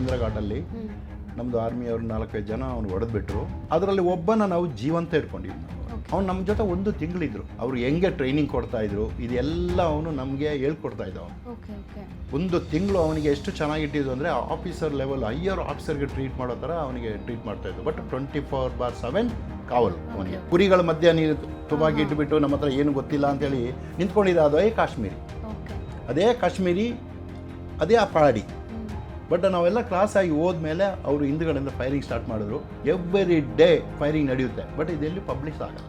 ಮಹೇಂದ್ರ ಘಾಟಲ್ಲಿ ನಮ್ಮದು ಆರ್ಮಿಯವ್ರು ನಾಲ್ಕೈದು ಜನ ಅವ್ನು ಹೊಡೆದ್ಬಿಟ್ರು. ಅದರಲ್ಲಿ ಒಬ್ಬನ ನಾವು ಜೀವಂತ ಇಟ್ಕೊಂಡಿದ್ವಿ ಅವ್ನು ನಮ್ಮ ಜೊತೆ ಒಂದು ತಿಂಗಳಿದ್ರು. ಅವ್ರು ಹೆಂಗೆ ಟ್ರೈನಿಂಗ್ ಕೊಡ್ತಾ ಇದ್ರು ಇದೆಲ್ಲ ಅವನು ನಮಗೆ ಹೇಳ್ಕೊಡ್ತಾ ಇದ್ದ ಅವನು ಒಂದು ತಿಂಗಳು ಅವನಿಗೆ ಎಷ್ಟು ಚೆನ್ನಾಗಿಟ್ಟಿದ್ದು ಅಂದರೆ ಆಫೀಸರ್ ಲೆವೆಲ್ ಹೈಯರ್ ಆಫೀಸರ್ಗೆ ಟ್ರೀಟ್ ಮಾಡೋ ಥರ ಅವನಿಗೆ ಟ್ರೀಟ್ ಮಾಡ್ತಾ ಇದ್ದು but twenty four by seven ಕಾವಲು ಅವನಿಗೆ. ಕುರಿಗಳ ಮಧ್ಯ ನೀರು ತುಂಬಾಗಿ ಇಟ್ಬಿಟ್ಟು ನಮ್ಮ ಹತ್ರ ಏನು ಗೊತ್ತಿಲ್ಲ ಅಂತೇಳಿ ನಿಂತ್ಕೊಂಡಿದ್ದ ಅದೇ ಕಾಶ್ಮೀರಿ. ಅದೇ ಕಾಶ್ಮೀರಿ ಅದೇ ಆ ಪಹಾಡಿ ಬಟ್ ನಾವೆಲ್ಲ ಕ್ಲಾಸ್ ಆಗಿ ಹೋದ್ಮೇಲೆ ಅವರು ಹಿಂದ್ಗಡೆಯಿಂದ ಫೈರಿಂಗ್ ಸ್ಟಾರ್ಟ್ ಮಾಡಿದ್ರು. ಎವ್ರಿ ಡೇ ಫೈರಿಂಗ್ ನಡೆಯುತ್ತೆ. ಬಟ್ ಇದೆಲ್ಲಿ ಪಬ್ಲಿಷ್ ಆಗಲ್ಲ.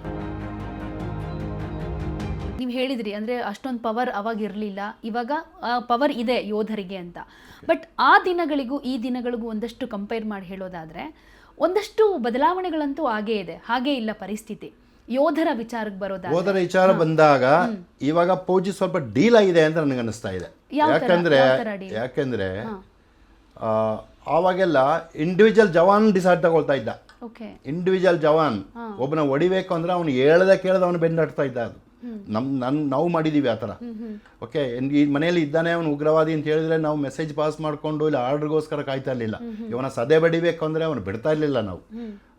ನೀವು ಹೇಳಿದ್ರಿ ಅಂದರೆ ಅಷ್ಟೊಂದು ಪವರ್ ಅವಾಗ ಇರಲಿಲ್ಲ. ಇವಾಗ ಪವರ್ ಇದೆ ಯೋಧರಿಗೆ ಅಂತ. ಬಟ್ ಆ ದಿನಗಳಿಗೂ ಈ ದಿನಗಳಿಗೂ ಒಂದಷ್ಟು ಕಂಪೇರ್ ಮಾಡಿ ಹೇಳೋದಾದರೆ ಒಂದಷ್ಟು ಬದಲಾವಣೆಗಳಂತೂ ಹಾಗೇ ಇದೆ. ಹಾಗೇ ಇಲ್ಲ ಪರಿಸ್ಥಿತಿ. ಯೋಧರ ವಿಚಾರಕ್ಕೆ ಬರೋದ ಯೋಧರ ವಿಚಾರ ಬಂದಾಗ ಇವಾಗ ಪೌಜಿ ಸ್ವಲ್ಪ ಡೀಲ್ ಆಗಿದೆ ಅಂತ ನನಗೆ ಅನಿಸ್ತಾ ಇದೆ ಯಾಕಂದ್ರೆ? ಯಾಕಂದ್ರೆ ಆವಾಗೆಲ್ಲ ಇಂಡಿವಿಜುವಲ್ ಜವಾನ್ ಡಿಸೈಡ್ ತಗೊಳ್ತಾ ಇದ್ದ. ಇಂಡಿವಿಜುವಲ್ ಜವಾನ್ ಒಬ್ಬನ ಹೊಡಿಬೇಕು ಅಂದ್ರೆ ಅವನು ಹೇಳ್ದೆ ಕೇಳ್ದ ಅವನು ಬೆನ್ನಡ್ತಾ ಇದ್ದ ಅದು. ನಮ್ ನನ್ ನಾವು ಮಾಡಿದೀವಿ ಆ ಥರ. ಓಕೆ ಈ ಮನೆಯಲ್ಲಿ ಇದ್ದಾನೆ ಅವನು ಉಗ್ರವಾದಿ ಅಂತ ಹೇಳಿದ್ರೆ ನಾವು ಮೆಸೇಜ್ ಪಾಸ್ ಮಾಡಿಕೊಂಡು ಇಲ್ಲ ಆರ್ಡ್ರಿಗೋಸ್ಕರ ಕಾಯ್ತಾ ಇರಲಿಲ್ಲ. ಇವನ ಸದೆ ಬಡಿಬೇಕು ಅಂದರೆ ಅವನು ಬಿಡ್ತಾ ಇರಲಿಲ್ಲ ನಾವು.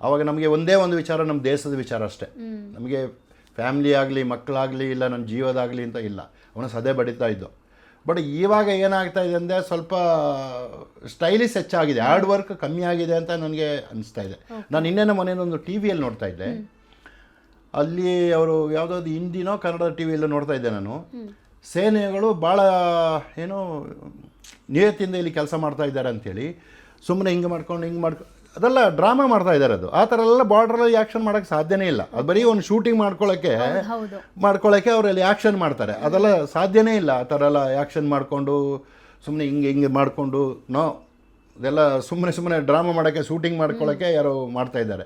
ಅವಾಗ ನಮಗೆ ಒಂದೇ ಒಂದು ವಿಚಾರ ನಮ್ಮ ದೇಶದ ವಿಚಾರ ಅಷ್ಟೇ. ನಮಗೆ ಫ್ಯಾಮಿಲಿ ಆಗಲಿ ಮಕ್ಕಳಾಗಲಿ ಇಲ್ಲ ನನ್ನ ಜೀವದಾಗಲಿ ಅಂತ ಇಲ್ಲ. ಅವನು ಸದೆ ಬಡಿತಾ ಇದ್ದು. ಬಟ್ ಇವಾಗ ಏನಾಗ್ತಾ ಇದೆ ಅಂದರೆ ಸ್ವಲ್ಪ ಸ್ಟೈಲಿಶ್ ಹೆಚ್ಚಾಗಿದೆ. ಹಾರ್ಡ್ ವರ್ಕ್ ಕಮ್ಮಿ ಆಗಿದೆ ಅಂತ ನನಗೆ ಅನಿಸ್ತಾ ಇದೆ. ನಾನು ಇನ್ನೇನೋ ಒಂದು ಟಿ ವಿಯಲ್ಲಿ ನೋಡ್ತಾ ಇದ್ದೆ. ಅಲ್ಲಿ ಅವರು ಯಾವುದಾದ್ರು ಹಿಂದಿನೋ ಕನ್ನಡ ಟಿ ವಿಯಲ್ಲೂ ನೋಡ್ತಾ ಇದ್ದೆ ನಾನು. ಸೇನೆಗಳು ಭಾಳ ಏನೋ ನಿಯತ್ತಿಂದ ಇಲ್ಲಿ ಕೆಲಸ ಮಾಡ್ತಾ ಇದ್ದಾರೆ ಅಂಥೇಳಿ ಸುಮ್ಮನೆ ಹಿಂಗೆ ಮಾಡ್ಕೊಂಡು ಹಿಂಗೆ ಮಾಡ್ಕೊಂಡು ಅದೆಲ್ಲ ಡ್ರಾಮಾ ಮಾಡ್ತಾ ಇದ್ದಾರೆ ಅದು. ಆ ಥರ ಎಲ್ಲ ಬಾರ್ಡ್ರಲ್ಲಿ ಆ್ಯಕ್ಷನ್ ಮಾಡೋಕ್ಕೆ ಸಾಧ್ಯನೇ ಇಲ್ಲ. ಅದು ಬರೀ ಒಂದು ಶೂಟಿಂಗ್ ಮಾಡ್ಕೊಳ್ಳೋಕ್ಕೆ ಮಾಡ್ಕೊಳ್ಳೋಕ್ಕೆ ಅವರಲ್ಲಿ ಆ್ಯಕ್ಷನ್ ಮಾಡ್ತಾರೆ. ಅದೆಲ್ಲ ಸಾಧ್ಯನೇ ಇಲ್ಲ. ಆ ಥರ ಎಲ್ಲ ಆ್ಯಕ್ಷನ್ ಮಾಡಿಕೊಂಡು ಸುಮ್ಮನೆ ಹಿಂಗೆ ಹಿಂಗೆ ಮಾಡಿಕೊಂಡು ನೋ ಅದೆಲ್ಲ ಸುಮ್ಮನೆ ಸುಮ್ಮನೆ ಡ್ರಾಮಾ ಮಾಡೋಕ್ಕೆ ಶೂಟಿಂಗ್ ಮಾಡ್ಕೊಳ್ಳೋಕ್ಕೆ ಯಾರೋ ಮಾಡ್ತಾ ಇದ್ದಾರೆ.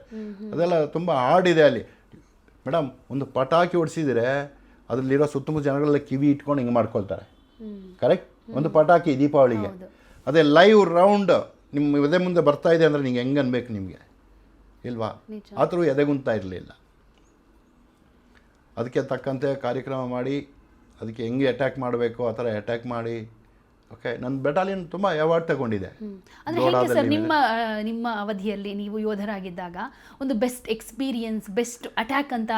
ಅದೆಲ್ಲ ತುಂಬ ಹಾಡಿದೆ ಇದೆ ಅಲ್ಲಿ. ಮೇಡಮ್ ಒಂದು ಪಟಾಕಿ ಹೊಡಿಸಿದ್ರೆ ಅದರಲ್ಲಿರೋ ಸುತ್ತಮುತ್ತ ಜನಗಳೆಲ್ಲ ಕಿವಿ ಇಟ್ಕೊಂಡು ಹಿಂಗೆ ಮಾಡ್ಕೊಳ್ತಾರೆ. ಕರೆಕ್ಟ್ ಒಂದು ಪಟಾಕಿ ದೀಪಾವಳಿಗೆ. ಅದೇ ಲೈವ್ ರೌಂಡ್ ನಿಮ್ಮ ಎದೆ ಮುಂದೆ ಬರ್ತಾ ಇದೆ ಅಂದರೆ ನಿಂಗೆ ಹೆಂಗೆ ಅನ್ಬೇಕು ನಿಮಗೆ? ಇಲ್ವಾ? ಆದರೂ ಎದೆಗುಂತ ಥರ ಎದೆಗುಂತಾ ಇರಲಿಲ್ಲ. ಅದಕ್ಕೆ ತಕ್ಕಂತೆ ಕಾರ್ಯಕ್ರಮ ಮಾಡಿ ಅದಕ್ಕೆ ಹೆಂಗೆ ಅಟ್ಯಾಕ್ ಮಾಡಬೇಕು ಆ ಥರ ಅಟ್ಯಾಕ್ ಮಾಡಿ ಓಕೆ ನನ್ನ ಬೆಟಾಲಿಯನ್ ತುಂಬ ಅವಾರ್ಡ್ ತಗೊಂಡಿದೆ. ಸರ್ ನಿಮ್ಮ ನಿಮ್ಮ ಅವಧಿಯಲ್ಲಿ ನೀವು ಯೋಧರಾಗಿದ್ದಾಗ ಒಂದು ಬೆಸ್ಟ್ ಎಕ್ಸ್ಪೀರಿಯನ್ಸ್ ಬೆಸ್ಟ್ ಅಟ್ಯಾಕ್ ಅಂತ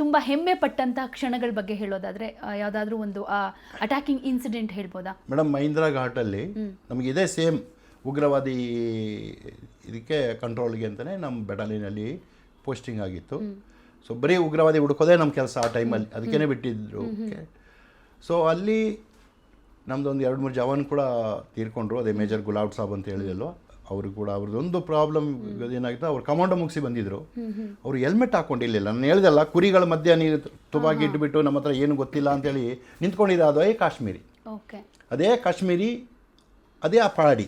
ತುಂಬ ಹೆಮ್ಮೆ ಪಟ್ಟಂತಹ ಕ್ಷಣಗಳ ಬಗ್ಗೆ ಹೇಳೋದಾದ್ರೆ ಯಾವುದಾದ್ರೂ ಒಂದು ಅಟ್ಯಾಕಿಂಗ್ ಇನ್ಸಿಡೆಂಟ್ ಹೇಳ್ಬೋದಾ? ಮೇಡಮ್ ಮಹೀಂದ್ರ ಘಾಟಲ್ಲಿ ನಮಗೆ ಇದೇ ಸೇಮ್ ಉಗ್ರವಾದಿ ಇದಕ್ಕೆ ಕಂಟ್ರೋಲ್ಗೆ ಅಂತಲೇ ನಮ್ಮ ಬೆಟಾಲಿಯನಲ್ಲಿ ಪೋಸ್ಟಿಂಗ್ ಆಗಿತ್ತು. ಸೊ ಬರೀ ಉಗ್ರವಾದಿ ಹುಡುಕೋದೇ ನಮ್ಮ ಕೆಲಸ ಆ ಟೈಮಲ್ಲಿ ಅದಕ್ಕೇ ಬಿಟ್ಟಿದ್ರು. ಓಕೆ ಸೊ ಅಲ್ಲಿ ನಮ್ಮದೊಂದು ಎರಡು ಮೂರು ಜವಾನ್ ಕೂಡ ತೀರ್ಕೊಂಡ್ರು. ಅದೇ ಮೇಜರ್ ಗುಲಾಬ್ ಸಾಬ್ ಅಂತ ಹೇಳಿದಲ್ವ? ಅವರು ಕೂಡ ಅವ್ರದ್ದೊಂದು ಪ್ರಾಬ್ಲಮ್ ಏನಾಗಿತ್ತು? ಅವ್ರು ಕಮಾಂಡೋ ಮುಗಿಸಿ ಬಂದಿದ್ರು. ಅವರು ಹೆಲ್ಮೆಟ್ ಹಾಕ್ಕೊಂಡಿರಲಿಲ್ಲ ನಾನು ಹೇಳ್ದಲ್ಲ ಕುರಿಗಳ ಮಧ್ಯ ನೀರು ತುಬಾಗಿ ಇಟ್ಬಿಟ್ಟು ನಮ್ಮ ಹತ್ರ ಏನು ಗೊತ್ತಿಲ್ಲ ಅಂತೇಳಿ ನಿಂತ್ಕೊಂಡಿದ್ದ ಅದೇ ಕಾಶ್ಮೀರಿ. ಓಕೆ ಅದೇ ಕಾಶ್ಮೀರಿ ಅದೇ ಆ ಪಹಾಡಿ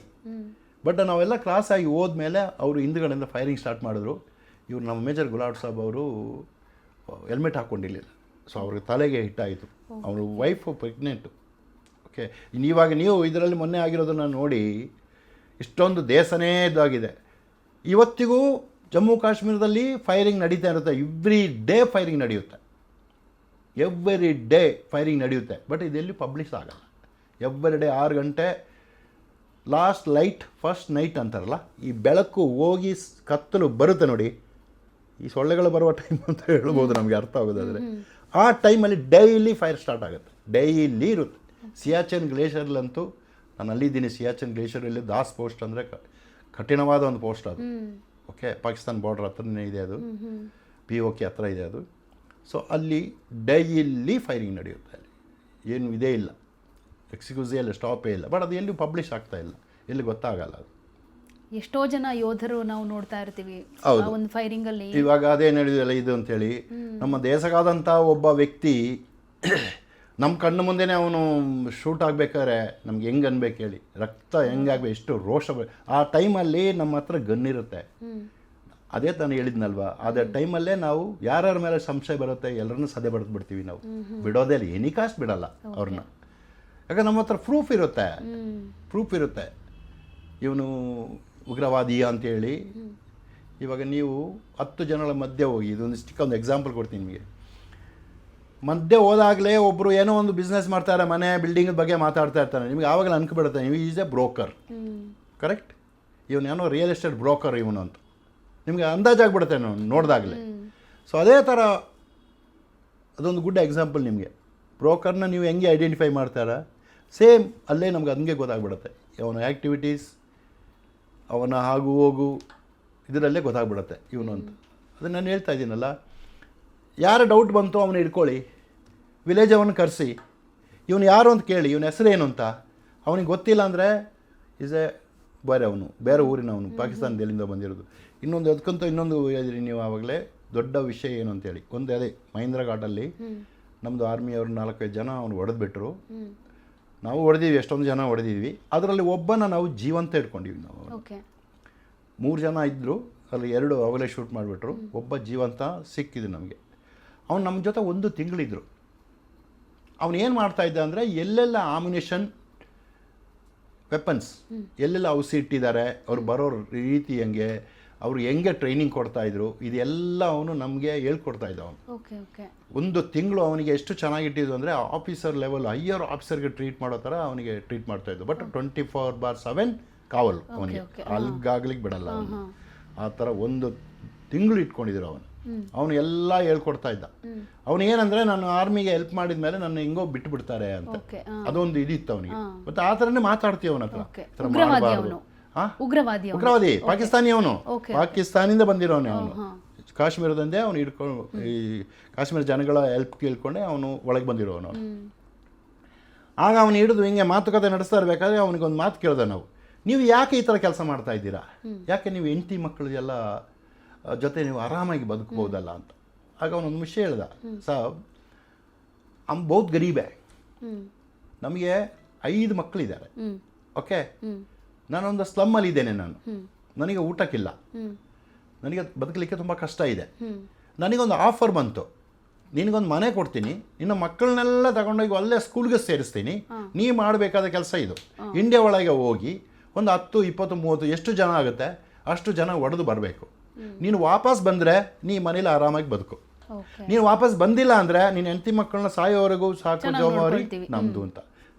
ಬಟ್ ನಾವೆಲ್ಲ ಕ್ರಾಸ್ ಆಗಿ ಹೋದ್ಮೇಲೆ ಅವರು ಹಿಂದುಗಡೆಯಿಂದ ಫೈರಿಂಗ್ ಸ್ಟಾರ್ಟ್ ಮಾಡಿದ್ರು. ಇವರು ನಮ್ಮ ಮೇಜರ್ ಗುಲಾಬ್ ಸಾಬ್ ಅವರು ಹೆಲ್ಮೆಟ್ ಹಾಕ್ಕೊಂಡಿರಲಿಲ್ಲ ಸೊ ಅವ್ರಿಗೆ ತಲೆಗೆ ಹಿಟ್ಟಾಯಿತು ಅವರು ವೈಫು ಪ್ರೆಗ್ನೆಂಟು ಓಕೆ ಇವಾಗ ನೀವು ಇದರಲ್ಲಿ ಮೊನ್ನೆ ಆಗಿರೋದನ್ನು ನೋಡಿ ಇಷ್ಟೊಂದು ದೇಶನೇ ಇದಾಗಿದೆ. ಇವತ್ತಿಗೂ ಜಮ್ಮು ಕಾಶ್ಮೀರದಲ್ಲಿ ಫೈರಿಂಗ್ ನಡೀತಾ ಇರುತ್ತೆ. ಎವ್ರಿ ಡೇ ಫೈರಿಂಗ್ ನಡೆಯುತ್ತೆ. ಎವ್ರಿ ಡೇ ಫೈರಿಂಗ್ ನಡೆಯುತ್ತೆ. ಬಟ್ ಇದೆಲ್ಲಿ ಪಬ್ಲಿಷ್ ಆಗಲ್ಲ. ಎವ್ರಿ ಡೇ ಆರು ಗಂಟೆ ಲಾಸ್ಟ್ ಲೈಟ್ ಫಸ್ಟ್ ನೈಟ್ ಅಂತಾರಲ್ಲ ಈ ಬೆಳಕು ಹೋಗಿ ಕತ್ತಲು ಬರುತ್ತೆ ನೋಡಿ. ಈ ಸೊಳ್ಳೆಗಳು ಬರುವ ಟೈಮ್ ಅಂತ ಹೇಳ್ಬೋದು ನಮಗೆ ಅರ್ಥ ಆಗೋದಾದರೆ. ಆ ಟೈಮಲ್ಲಿ ಡೈಲಿ ಫೈರ್ ಸ್ಟಾರ್ಟ್ ಆಗುತ್ತೆ. ಡೈಲಿ ಇರುತ್ತೆ. ಸಿಯಾಚನ್ ಗ್ಲೇಷಿಯರ್ಲಂತೂ ನಾನು ಅಲ್ಲಿದ್ದೀನಿ ಸಿಯಾಚನ್ ಗ್ಲೇಷಿಯರಲ್ಲಿ ದಾಸ್ ಪೋಸ್ಟ್ ಅಂದರೆ ಕಠಿಣವಾದ ಒಂದು ಪೋಸ್ಟ್ ಅದು. ಓಕೆ ಪಾಕಿಸ್ತಾನ ಬಾರ್ಡರ್ ಹತ್ರನೇ ಇದೆ ಅದು. ಪಿ ಒ ಕೆ ಹತ್ರ ಇದೆ ಅದು. ಸೊ ಅಲ್ಲಿ ಡೈಲಿ ಫೈರಿಂಗ್ ನಡೆಯುತ್ತೆ ಅಲ್ಲಿ. ಏನು ಇದೇ ಇಲ್ಲ. ಎಕ್ಸಿಕ್ಯೂಸೇ ಇಲ್ಲ ಸ್ಟಾಪೇ ಇಲ್ಲ. ಬಟ್ ಅದು ಎಲ್ಲೂ ಪಬ್ಲಿಷ್ ಆಗ್ತಾ ಇಲ್ಲ. ಎಲ್ಲಿ ಗೊತ್ತಾಗಲ್ಲ ಅದು. ಎಷ್ಟೋ ಜನ ಯೋಧರು ನಾವು ನೋಡ್ತಾ ಇರ್ತೀವಿ. ಒಂದು ಫೈರಿಂಗ್ ಅಲ್ಲಿ. ಇವಾಗ ಅದೇ ನಡೆದಿಲ್ಲ ಇದು ಅಂತೇಳಿ. ನಮ್ಮ ದೇಶಕ್ಕಾದಂಥ ಒಬ್ಬ ವ್ಯಕ್ತಿ ನಮ್ಮ ಕಣ್ಣು ಮುಂದೆನೇ ಅವನು ಶೂಟ್ ಆಗಬೇಕಾದ್ರೆ ನಮ್ಗೆ ಹೆಂಗೆ ಅನ್ಬೇಕು ಹೇಳಿ. ರಕ್ತ ಹೆಂಗಾಗಬೇಕು ಎಷ್ಟು ರೋಷ ಆ ಟೈಮಲ್ಲಿ ನಮ್ಮ ಹತ್ರ ಗನ್ ಇರುತ್ತೆ. ಅದೇ ತಾನು ಹೇಳಿದ್ನಲ್ವಾ? ಅದೇ ಟೈಮಲ್ಲೇ ನಾವು ಯಾರ್ಯಾರ ಮೇಲೆ ಸಂಶಯ ಬರುತ್ತೆ ಎಲ್ಲರನ್ನೂ ಸದೆ ಬಡ್ದು ಬಿಡ್ತೀವಿ ನಾವು. ಬಿಡೋದೇ ಇಲ್ಲ. ಎನಿ ಕಾಸ್ಟ್ ಬಿಡಲ್ಲ ಅವ್ರನ್ನ. ಯಾಕಂದ್ರೆ ನಮ್ಮ ಹತ್ರ ಪ್ರೂಫ್ ಇರುತ್ತೆ. ಪ್ರೂಫ್ ಇರುತ್ತೆ. ಇವನು ಉಗ್ರವಾದಿ ಅಂತೇಳಿ. ಇವಾಗ ನೀವು ಹತ್ತು ಜನಗಳ ಮಧ್ಯೆ ಹೋಗಿ ಇದೊಂದು ಸ್ಟಿಕ್ ಒಂದು ಎಕ್ಸಾಂಪಲ್ ಕೊಡ್ತೀನಿ ನಿಮಗೆ. ಮಧ್ಯೆ ಹೋದಾಗಲೇ ಒಬ್ಬರು ಏನೋ ಒಂದು ಬಿಸ್ನೆಸ್ ಮಾಡ್ತಾರೆ ಮನೆ ಬಿಲ್ಡಿಂಗ್ ಬಗ್ಗೆ ಮಾತಾಡ್ತಾ ಇರ್ತಾರೆ ನಿಮಗೆ ಆವಾಗಲೇ ಅನ್ಕೊಬಿಡುತ್ತೆ ನೀವು ಈಸ್ ಎ ಬ್ರೋಕರ್. ಕರೆಕ್ಟ್ ಇವನು ಏನೋ ರಿಯಲ್ ಎಸ್ಟೇಟ್ ಬ್ರೋಕರ್ ಇವನು ಅಂತ. ನಿಮಗೆ ಅಂದಾಜಾಗ್ಬಿಡುತ್ತೆ ನಾವು ನೋಡಿದಾಗಲೇ. ಸೊ ಅದೇ ಥರ ಅದೊಂದು ಗುಡ್ ಎಕ್ಸಾಂಪಲ್ ನಿಮಗೆ. ಬ್ರೋಕರ್ನ ನೀವು ಹೆಂಗೆ ಐಡೆಂಟಿಫೈ ಮಾಡ್ತಾರ? ಸೇಮ್ ಅಲ್ಲೇ ನಮ್ಗೆ ಹಂಗೆ ಗೊತ್ತಾಗ್ಬಿಡುತ್ತೆ. ಅವನ ಆ್ಯಕ್ಟಿವಿಟೀಸ್ ಅವನ ಹಾಗು ಹೋಗು ಇದರಲ್ಲೇ ಗೊತ್ತಾಗ್ಬಿಡುತ್ತೆ ಇವನು ಅಂತ. ಅದನ್ನು ನಾನು ಹೇಳ್ತಾ ಇದ್ದೀನಲ್ಲ ಯಾರ ಡೌಟ್ ಬಂತು ಅವನು ಇಟ್ಕೊಳ್ಳಿ ವಿಲೇಜ್ ಅವನು ಕರೆಸಿ. ಇವನು ಯಾರು ಅಂತ ಕೇಳಿ ಇವನ ಹೆಸರೇನು ಅಂತ? ಅವನಿಗೆ ಗೊತ್ತಿಲ್ಲ ಅಂದರೆ ಇಸ್ ಎ ಬೇರೆ ಅವನು ಬೇರೆ ಊರಿನವನು ಪಾಕಿಸ್ತಾನದಲ್ಲಿಂದ ಬಂದಿರೋದು. ಇನ್ನೊಂದು ಅದಕ್ಕಂತೂ ಇನ್ನೊಂದು ಹೇಳಿದ್ರಿ ನೀವು ಆವಾಗಲೇ ದೊಡ್ಡ ವಿಷಯ ಏನು ಅಂತೇಳಿ ಒಂದು ಅದೇ ಮಹೇಂದ್ರ ಘಾಟಲ್ಲಿ ನಮ್ಮದು ಆರ್ಮಿಯವರು ನಾಲ್ಕೈದು ಜನ ಅವನು ಹೊಡೆದ್ಬಿಟ್ರು. ನಾವು ಹೊಡೆದೀವಿ ಎಷ್ಟೊಂದು ಜನ ಹೊಡೆದಿದ್ವಿ. ಅದರಲ್ಲಿ ಒಬ್ಬನ ನಾವು ಜೀವಂತ ಇಟ್ಕೊಂಡಿವಿ ನಾವು ಓಕೆ. ಮೂರು ಜನ ಇದ್ದರು ಅಲ್ಲಿ ಎರಡು ಅವಾಗಲೇ ಶೂಟ್ ಮಾಡಿಬಿಟ್ರು. ಒಬ್ಬ ಜೀವಂತ ಸಿಕ್ಕಿದ್ದು ನಮಗೆ. ಅವ್ನು ನಮ್ಮ ಜೊತೆ ಒಂದು ತಿಂಗಳಿದ್ರು. ಅವನು ಏನು ಮಾಡ್ತಾ ಇದ್ದ ಅಂದರೆ ಎಲ್ಲೆಲ್ಲ ಆಮಿನೇಷನ್ ವೆಪನ್ಸ್ ಎಲ್ಲೆಲ್ಲ ಔಸಿ ಇಟ್ಟಿದ್ದಾರೆ ಅವ್ರು ಬರೋ ರೀತಿ ಹೆಂಗೆ ಅವ್ರು ಹೆಂಗೆ ಟ್ರೈನಿಂಗ್ ಕೊಡ್ತಾಯಿದ್ರು ಇದೆಲ್ಲ ಅವನು ನಮಗೆ ಹೇಳ್ಕೊಡ್ತಾ ಇದ್ದ ಅವನು ಓಕೆ ಓಕೆ. ಒಂದು ತಿಂಗಳು ಅವನಿಗೆ ಎಷ್ಟು ಚೆನ್ನಾಗಿಟ್ಟಿದ್ದು ಅಂದರೆ ಆಫೀಸರ್ ಲೆವೆಲ್ ಹೈಯರ್ ಆಫೀಸರ್ಗೆ ಟ್ರೀಟ್ ಮಾಡೋ ಥರ ಅವನಿಗೆ ಟ್ರೀಟ್ ಮಾಡ್ತಾ ಇದ್ದು but twenty four by seven ಕಾವಲು ಅವನಿಗೆ. ಅಲ್ಗಾಗ್ಲಿಕ್ಕೆ ಬಿಡಲ್ಲ ಅವನು ಆ ಥರ ಒಂದು ತಿಂಗಳು ಇಟ್ಕೊಂಡಿದ್ರು ಅವನು. ಅವನು ಎಲ್ಲ ಹೇಳ್ಕೊಡ್ತಾ ಇದ್ದ. ಅವನು ಏನಂದ್ರೆ ನಾನು ಆರ್ಮಿಗೆ ಹೆಲ್ಪ್ ಮಾಡಿದ ಮೇಲೆ ನನ್ನ ಹೆಂಗೋ ಬಿಟ್ಟು ಬಿಡ್ತಾರೆ ಅಂತ ಅದೊಂದು ಇದಿತ್ತು ಅವನಿಗೆ. ಮತ್ತೆ ಆ ಥರನೇ ಮಾತಾಡ್ತೀವಿ ಅವನ ಹತ್ರ. ಮಾಡಬಾರ್ದು. ಉಗ್ರವಾದಿ ಉಗ್ರವಾದಿ ಪಾಕಿಸ್ತಾನಿ ಅವನು ಪಾಕಿಸ್ತಾನಿಂದ ಬಂದಿರೋನೆ ಅವನು. ಕಾಶ್ಮೀರದಂದೇ ಅವನು ಹಿಡ್ಕೊಂಡು ಈ ಕಾಶ್ಮೀರ ಜನಗಳ ಹೆಲ್ಪ್ ಕೇಳ್ಕೊಂಡೆ ಅವನು ಒಳಗೆ ಬಂದಿರೋನು ಅವನು. ಆಗ ಅವನು ಹಿಡಿದು ಹಿಂಗೆ ಮಾತುಕತೆ ನಡೆಸ್ತಾ ಇರಬೇಕಾದ್ರೆ ಅವನಿಗೊಂದು ಮಾತು ಕೇಳ್ದೆ ನಾವು. ನೀವು ಯಾಕೆ ಈ ಥರ ಕೆಲಸ ಮಾಡ್ತಾ ಇದ್ದೀರಾ? ಯಾಕೆ ನೀವು ಹೆಂಡತಿ ಮಕ್ಕಳಿಗೆಲ್ಲ ಜೊತೆ ನೀವು ಆರಾಮಾಗಿ ಬದುಕಬಹುದಲ್ಲ ಅಂತ. ಆಗ ಅವನೊಂದು ವಿಷಯ ಹೇಳ್ದ. ಸಾಬ್ ಅಮ್ ಬಹುತ್ ಗರೀಬೆ. ನಮಗೆ ಐದು ಮಕ್ಕಳಿದ್ದಾರೆ ಓಕೆ ನಾನೊಂದು ಸ್ಲಮ್ಮಲ್ಲಿ ಇದ್ದೇನೆ ನಾನು. ನನಗೆ ಊಟಕ್ಕಿಲ್ಲ. ನನಗೆ ಬದುಕಲಿಕ್ಕೆ ತುಂಬ ಕಷ್ಟ ಇದೆ. ನನಗೊಂದು ಆಫರ್ ಬಂತು. ನಿನಗೊಂದು ಮನೆ ಕೊಡ್ತೀನಿ. ನಿನ್ನ ಮಕ್ಕಳನ್ನೆಲ್ಲ ತಗೊಂಡೋಗಿ ಅಲ್ಲೇ ಸ್ಕೂಲ್ಗೆ ಸೇರಿಸ್ತೀನಿ. ನೀ ಮಾಡಬೇಕಾದ ಕೆಲಸ ಇದು. ಇಂಡಿಯಾ ಒಳಗೆ ಹೋಗಿ ಒಂದು ಹತ್ತು ಇಪ್ಪತ್ತು ಮೂವತ್ತು ಎಷ್ಟು ಜನ ಆಗುತ್ತೆ ಅಷ್ಟು ಜನ ಒಡೆದು ಬರಬೇಕು. ನೀನು ವಾಪಸ್ ಬಂದರೆ ನೀ ಮನೇಲಿ ಆರಾಮಾಗಿ ಬದುಕು. ನೀನು ವಾಪಸ್ ಬಂದಿಲ್ಲ ಅಂದರೆ ನೀನು ಹೆಂಡತಿ ಮಕ್ಕಳನ್ನ ಸಾಯೋವರೆಗೂ ಸಾಕು ಜವಾಬ್ದಾರಿ ನಮ್ಮದು ಅಂತ.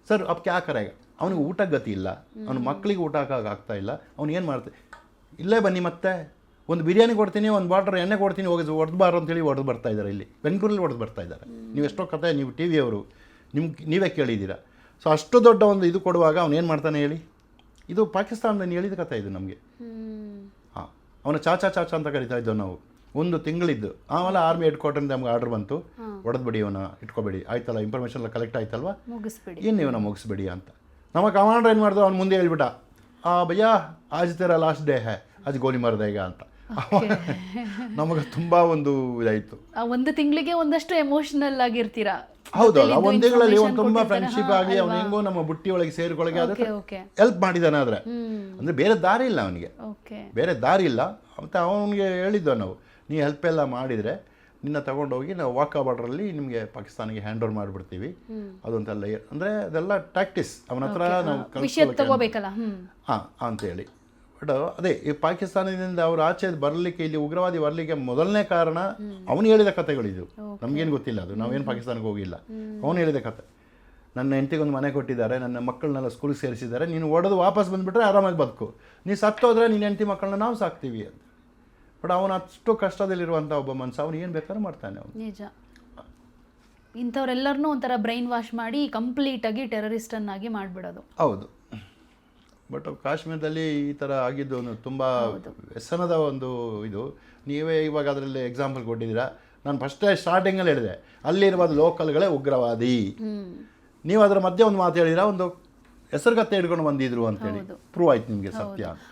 ಸರ್ ಅಪ್ಪ ಕ್ಯಾ ಕರೆಗ ಅವನಿಗೆ ಊಟ ಗತಿ ಇಲ್ಲ. ಅವನ ಮಕ್ಕಳಿಗೆ ಊಟ ಆಗ್ತಾ ಇಲ್ಲ. ಅವ್ನು ಏನು ಮಾಡ್ತಾ ಇಲ್ಲೇ ಬನ್ನಿ ಮತ್ತೆ. ಒಂದು ಬಿರಿಯಾನಿ ಕೊಡ್ತೀನಿ ಒಂದು ಬಾಟ್ರ್ ಎಣ್ಣೆ ಕೊಡ್ತೀನಿ ಹೋಗಿ ಹೊಡೆದ್ಬಾರು ಅಂತೇಳಿ ಹೊಡೆದು ಬರ್ತಾ ಇದ್ದಾರೆ ಇಲ್ಲಿ. ಬೆಂಗಳೂರಲ್ಲಿ ಹೊಡೆದು ಬರ್ತಾ ಇದ್ದಾರೆ ನೀವು ಎಷ್ಟೋ ಕತೆ ನೀವು ಟಿ ವಿಯವರು ನಿಮ್ಗೆ ನೀವೇ ಕೇಳಿದ್ದೀರ. ಸೊ ಅಷ್ಟು ದೊಡ್ಡ ಒಂದು ಇದು ಕೊಡುವಾಗ ಅವ್ನು ಏನು ಮಾಡ್ತಾನೆ ಹೇಳಿ? ಇದು ಪಾಕಿಸ್ತಾನದಲ್ಲಿ ಹೇಳಿದ ಕಥೆ ಇದು ನಮಗೆ. ಹಾಂ ಅವನ ಚಾಚಾ ಚಾಚಾ ಅಂತ ಕರಿತಾ ಇದ್ದವು ನಾವು. ಒಂದು ತಿಂಗಳಿದ್ದು. ಆಮೇಲೆ ಆರ್ಮಿ ಹೆಡ್ ಕ್ವಾರ್ಟರ್ನಿಂದ ನಮ್ಗೆ ಆರ್ಡರ್ ಬಂತು. ಹೊಡೆದ್ಬಿಡಿ ಅವನ ಇಟ್ಕೋಬೇಡಿ. ಆಯ್ತಲ್ಲ ಇನ್ಫಾರ್ಮೇಷನ್ ಎಲ್ಲ ಕಲೆಕ್ಟ್ ಆಯ್ತಲ್ವಾ? ಮುಗಿಸ್ಬಿಡಿ. ಏನು ಇವನ ಮುಗಿಸ್ಬೇಡಿ ಅಂತ. ನಮ್ಮ ಕಮಾಂಡರ್ ಏನು ಮಾಡ್ದು? ಅವ್ನು ಮುಂದೆ ಹೇಳ್ಬಿಟ್ಟ ಆ ಭಯ್ಯ ಆಜ್ ತೆರ ಲಾಸ್ಟ್ ಡೇ ಹೇ ಆಜ್ ಗೋಲಿ ಮಾರ್ದ ಈಗ ಅಂತ. ನಮಗೆ ತುಂಬಾ ಒಂದು ಇದಾಯ್ತು. ಒಂದು ತಿಂಗಳಿಗೆ ಒಂದಷ್ಟು ಎಮೋಷನಲ್ ಆಗಿರ್ತೀರಾ? ಹೌದೌದು ಒಂದು ತಿಂಗಳಲ್ಲಿ ಒಂದು ತುಂಬ ಫ್ರೆಂಡ್ಶಿಪ್ ಆಗಿ ಅವ್ನು? ಹೆಂಗೋ ನಮ್ಮ ಬುಟ್ಟಿ ಒಳಗೆ ಸೇರ್ಕೊಳಗೆ ಆದರೆ ಹೆಲ್ಪ್ ಮಾಡಿದಾನೆ ಆದರೆ. ಅಂದರೆ ಬೇರೆ ದಾರಿ ಇಲ್ಲ ಅವನಿಗೆ ಬೇರೆ ದಾರಿ ಇಲ್ಲ ಮತ್ತು ಅವನಿಗೆ ಹೇಳಿದ್ದ ನಾವು ನೀ ಹೆಲ್ಪ್ ಎಲ್ಲ ಮಾಡಿದರೆ ನಿನ್ನ ತಗೊಂಡೋಗಿ ನಾವು ವಾಕಾ ಬಾರ್ಡ್ರಲ್ಲಿ ನಿಮಗೆ ಪಾಕಿಸ್ತಾನಿಗೆ ಹ್ಯಾಂಡ್ ಓವರ್ ಮಾಡಿಬಿಡ್ತೀವಿ ಅದೊಂದೆಲ್ಲ ಅಂದರೆ ಅದೆಲ್ಲ ಟ್ಯಾಕ್ಟಿಸ್ ಅವನ ಹತ್ರ ನಾವು ಹಾಂ. ಅಂತೇಳಿ ಬಟ್ ಅದೇ ಈ ಪಾಕಿಸ್ತಾನದಿಂದ ಅವರು ಆಚೆ ಬರಲಿಕ್ಕೆ ಇಲ್ಲಿ ಉಗ್ರವಾದಿ ಬರಲಿಕ್ಕೆ ಮೊದಲನೇ ಕಾರಣ ಅವನು ಹೇಳಿದ ಕಥೆಗಳಿದು ನಮಗೇನು ಗೊತ್ತಿಲ್ಲ ಅದು. ನಾವೇನು ಪಾಕಿಸ್ತಾನಕ್ಕೆ ಹೋಗಿಲ್ಲ. ಅವನು ಹೇಳಿದ ಕತೆ. ನನ್ನ ಹೆಂಡತಿಗೊಂದು ಮನೆ ಕೊಟ್ಟಿದ್ದಾರೆ ನನ್ನ ಮಕ್ಕಳನ್ನೆಲ್ಲ ಸ್ಕೂಲ್ಗೆ ಸೇರಿಸಿದ್ದಾರೆ ನೀನು ಒಡೆದು ವಾಪಸ್ ಬಂದುಬಿಟ್ರೆ ಆರಾಮಾಗಿ ಬದುಕು. ನೀನು ಸತ್ತೋದ್ರೆ ನಿನ್ನ ಹೆಂಡತಿ ಮಕ್ಕಳನ್ನ ನಾವು ಸಾಕ್ತೀವಿ ಅಂತ. ಬಟ್ ಅವನು ಅಷ್ಟು ಕಷ್ಟದಲ್ಲಿರುವಂಥ ಒಬ್ಬ ಮನುಷ್ಯ ಅವನು ಏನು ಬೇಕಾದ್ರೂ ಮಾಡ್ತಾನೆ ಅವನು. ನಿಜ. ಇಂಥವ್ರೆಲ್ಲರನ್ನೂ ಒಂಥರ ಬ್ರೈನ್ ವಾಶ್ ಮಾಡಿ ಕಂಪ್ಲೀಟ್ ಆಗಿ ಟೆರರಿಸ್ಟ್ ಅನ್ನಾಗಿ ಮಾಡ್ಬಿಡೋದು. ಹೌದು. ಬಟ್ ಕಾಶ್ಮೀರದಲ್ಲಿ ಈ ಥರ ಆಗಿದ್ದು ಒಂದು ತುಂಬ ವ್ಯಸನದ ಒಂದು ಇದು. ನೀವೇ ಇವಾಗ ಅದರಲ್ಲಿ ಎಕ್ಸಾಂಪಲ್ ಕೊಟ್ಟಿದ್ದೀರಾ? ನಾನು ಫಸ್ಟೇ ಸ್ಟಾರ್ಟಿಂಗಲ್ಲಿ ಹೇಳಿದೆ ಅಲ್ಲಿರುವ ಲೋಕಲ್ಗಳೇ ಉಗ್ರವಾದಿ. ನೀವು ಅದರ ಮಧ್ಯೆ ಒಂದು ಮಾತು ಹೇಳಿದಿರಾ ಒಂದು ಹೆಸರುಗತ್ತೆ ಹಿಡ್ಕೊಂಡು ಬಂದಿದ್ರು ಅಂತೇಳಿ. ಪ್ರೂವ್ ಆಯ್ತು ನಿಮಗೆ ಸತ್ಯ